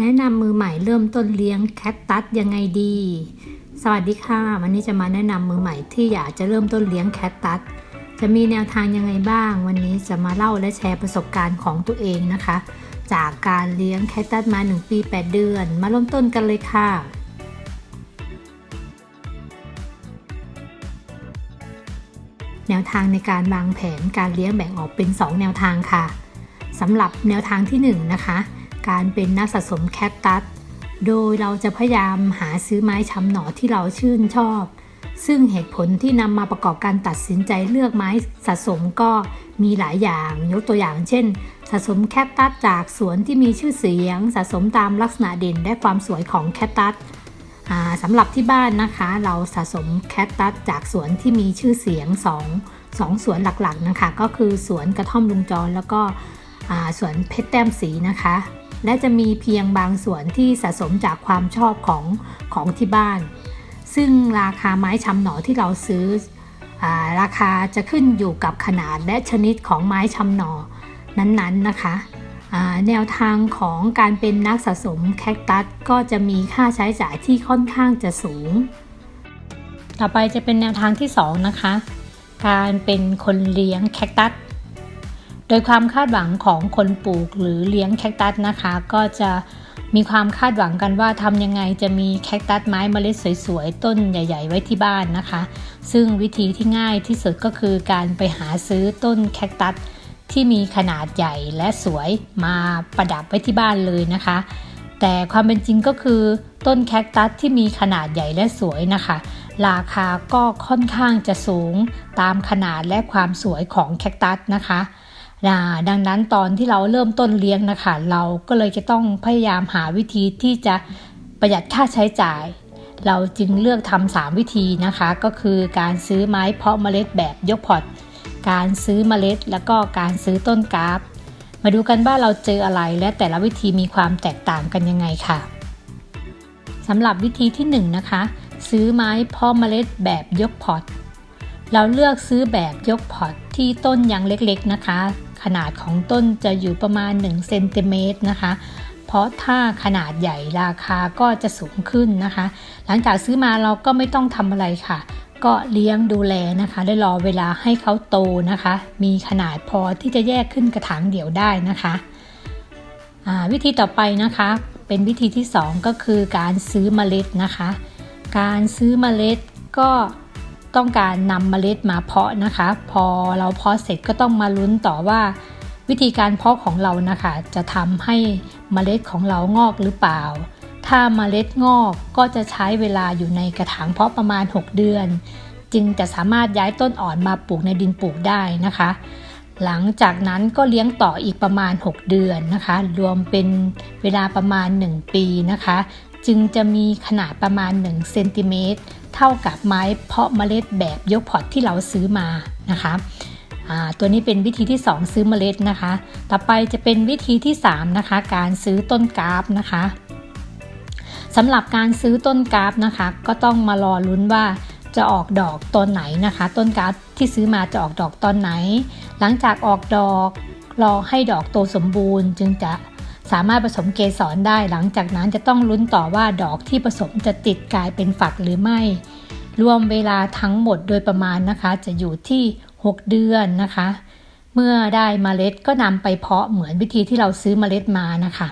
แนะนำมือใหม่เริ่มต้นเลี้ยงแคคตัสยังไงดี สวัสดีค่ะ วันนี้จะมาแนะนำมือใหม่ที่อยากจะเริ่มต้นเลี้ยงแคคตัส จะมีแนวทางยังไงบ้าง วันนี้จะมาเล่าและแชร์ประสบการณ์ของตัวเองนะคะ จากการเลี้ยงแคคตัสมา 1 ปี 8 เดือน มาเริ่มต้นกันเลยค่ะแนวทางในการวางแผนการเลี้ยงแบ่งออกเป็น 2 แนวทางค่ะสำหรับแนวทางที่ 1 นะคะ การเป็นนักสะสมแคคตัส โดยเราจะพยายามหาซื้อไม้ชำหน่อที่เราชื่นชอบ ซึ่งเหตุผลที่นำมาประกอบการตัดสินใจเลือกไม้สะสมก็มีหลายอย่าง ยกตัวอย่างเช่น สะสมแคคตัสจากสวนที่มีชื่อเสียง สะสมตามลักษณะเด่นและความสวยของแคคตัสสำหรับที่บ้านนะคะ เราสะสมแคคตัสจากสวนที่มีชื่อเสียง2งสองสวนหลักๆนะคะ ก็คือสวนกระท่อมลุงจรแล้วก็สวนเพชรแต้มสีนะคะ และจะมีเพียงบางส่วนที่สะสมจากความชอบของของที่บ้าน ซึ่งราคาไม้ชำหนอที่เราซื้ออราคาจะขึ้นอยู่กับขนาดและชนิดของไม้ชำหนอนั้นๆนะคะแนวทางของการเป็นนักสะสมแคคตัสก็จะมีค่าใช้จ่ายที่ค่อนข้างจะสูง ต่อไปจะเป็นแนวทางที่ 2 นะคะ การเป็นคนเลี้ยงแคคตัส โดยความคาดหวังของคนปลูกหรือเลี้ยงแคคตัสนะคะ ก็จะมีความคาดหวังกันว่าทำยังไงจะมีแคคตัสไม้เมล็ดสวยๆ ต้นใหญ่ ๆ ไว้ที่บ้านนะคะ ซึ่งวิธีที่ง่ายที่สุดก็คือการไปหาซื้อต้นแคคตัสที่มีขนาดใหญ่และสวยมาประดับไว้ที่บ้านเลยนะคะ แต่ความเป็นจริงก็คือต้นแคคตัสที่มีขนาดใหญ่และสวยนะคะ ราคาก็ค่อนข้างจะสูงตามขนาดและความสวยของแคคตัสนะคะ ดังนั้นตอนที่เราเริ่มต้นเลี้ยงนะคะ เราก็เลยจะต้องพยายามหาวิธีที่จะประหยัดค่าใช้จ่าย เราจึงเลือกทำสามวิธีนะคะ ก็คือการซื้อไม้เพาะเมล็ดแบบยกพอร์ตการซื้อเมล็ด แล้วก็การซื้อต้นกราฟ มาดูกันว่าเราเจออะไรและแต่ละวิธีมีความแตกต่างกันยังไงค่ะสำหรับวิธีที่1นนะคะ ซื้อไม้เพาะเมล็ดแบบยกพอร์ตเราเลือกซื้อแบบยกพอร์ตที่ต้นยังเล็กๆนะคะ ขนาดของต้นจะอยู่ประมาณ1เซนติเมตรนะคะ เพราะถ้าขนาดใหญ่ราคาก็จะสูงขึ้นนะคะ หลังจากซื้อมาเราก็ไม่ต้องทำอะไรค่ะ ก็เลี้ยงดูแลนะคะได้รอเวลาให้เขาโตนะคะ มีขนาดพอที่จะแยกขึ้นกระถางเดี่ยวได้นะคะวิธีต่อไปนะคะเป็นวิธีที่ 2 ก็คือการซื้อเมล็ดนะคะ การซื้อเมล็ดก็ ต้องการนำเมล็ดมาเพาะนะคะ พอเราเพาะเสร็จก็ต้องมาลุ้นต่อว่า วิธีการเพาะของเรานะคะ จะทำให้เมล็ดของเรางอกหรือเปล่า ถ้าเมล็ดงอกก็จะใช้เวลาอยู่ในกระถางเพาะประมาณ 6 เดือน จึงจะสามารถย้ายต้นอ่อนมาปลูกในดินปลูกได้นะคะ หลังจากนั้นก็เลี้ยงต่ออีกประมาณ 6 เดือนนะคะ รวมเป็นเวลาประมาณ 1 ปีนะคะ จึงจะมีขนาดประมาณ1เซนติเมตรเท่ากับไม้เพาะเมล็ดแบบยกพอร์ตที่เราซื้อมานะคะตัวนี้เป็นวิธีที่ 2 ซื้อเมล็ดนะคะ ต่อไปจะเป็นวิธีที่ 3 นะคะ การซื้อต้นกราฟนะคะสำหรับการซื้อต้นกราฟนะคะ ก็ต้องมารอลุ้นว่าจะออกดอกตอนไหนนะคะ ต้นกราฟที่ซื้อมาจะออกดอกตอนไหน หลังจากออกดอกรอให้ดอกโตสมบูรณ์ จึงจะ สามารถผสมเกสรได้หลังจากนั้นจะต้องลุ้นต่อว่าดอกที่ผสมจะติดกลายเป็นฝักหรือไม่ รวมเวลาทั้งหมดโดยประมาณนะคะ จะอยู่ที่ 6 เดือนนะคะ เมื่อได้มเมล็ดก็นำไปเพาะเหมือนวิธีที่เราซื้อเมล็ดมานะคะ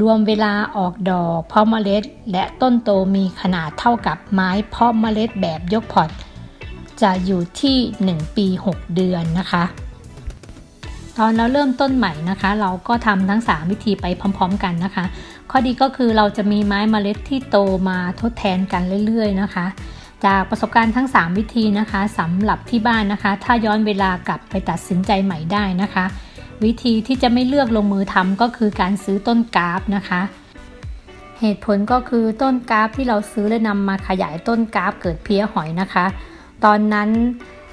รวมเวลาออกดอกเพาะเมล็ด และต้นโตมีขนาดเท่ากับไม้เพาะเมล็ดแบบยกพอตจะอยู่ที่ 1 ปี 6 เดือนนะคะ ตอนเราเริ่มต้นใหม่นะคะ เราก็ทำทั้ง 3 วิธีไปพร้อม ๆ กันนะคะ ข้อดีก็คือเราจะมีไม้เมล็ดที่โตมาทดแทนกันเรื่อย ๆ นะคะ จากประสบการณ์ทั้ง 3 วิธีนะคะสำหรับที่บ้านนะคะ ถ้าย้อนเวลากลับไปตัดสินใจใหม่ได้นะคะ วิธีที่จะไม่เลือกลงมือทำก็คือการซื้อต้นกราฟนะคะเหตุผลก็คือต้นกราฟที่เราซื้อและนำมาขยายต้นกราฟเกิดเพี้ยหอยนะคะ ตอนนั้น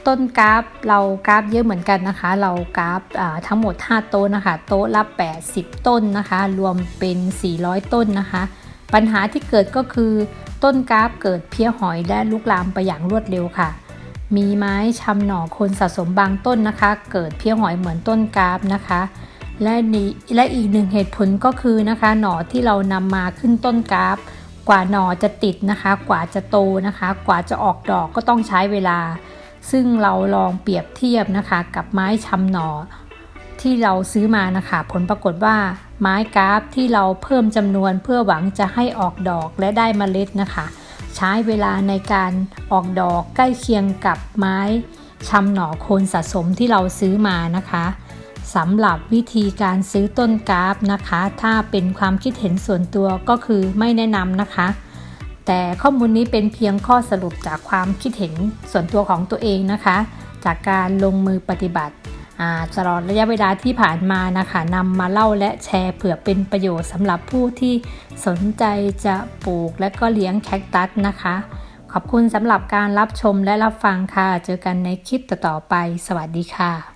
ต้นกราฟเรากราฟเยอะเหมือนกันนะคะ เรากราฟทั้งหมด 5 โต๊ะนะคะ โต๊ะละ 80 ต้นนะคะ รวมเป็น 400 ต้นนะคะ ปัญหาที่เกิดก็คือต้นกราฟเกิดเพี้ยหอยและลุกลามไปอย่างรวดเร็วค่ะ มีไม้ชำหน่อคนสะสมบางต้นนะคะ เกิดเพี้ยหอยเหมือนต้นกราฟนะคะ และนี่และอีกหนึ่งเหตุผลก็คือนะคะ หน่อที่เรานำมาขึ้นต้นกราฟ กว่าหน่อจะติดนะคะ กว่าจะโตนะคะ กว่าจะออกดอกก็ต้องใช้เวลา ซึ่งเราลองเปรียบเทียบนะคะกับไม้ชำหน่อที่เราซื้อมานะคะ ผลปรากฏว่าไม้กราฟที่เราเพิ่มจำนวนเพื่อหวังจะให้ออกดอกและได้เมล็ดนะคะ ใช้เวลาในการออกดอกใกล้เคียงกับไม้ชำหน่อโคนสะสมที่เราซื้อมานะคะสำหรับวิธีการซื้อต้นกราฟนะคะ ถ้าเป็นความคิดเห็นส่วนตัวก็คือไม่แนะนำนะคะ แต่ข้อมูลนี้เป็นเพียงข้อสรุปจากความคิดเห็นส่วนตัวของตัวเองนะคะ จากการลงมือปฏิบัติตลอดระยะเวลาที่ผ่านมานะคะนำมาเล่าและแชร์เผื่อเป็นประโยชน์สำหรับผู้ที่สนใจจะปลูกและก็เลี้ยงแคคตัสนะคะ ขอบคุณสำหรับการรับชมและรับฟังค่ะ เจอกันในคลิปต่อๆไป สวัสดีค่ะ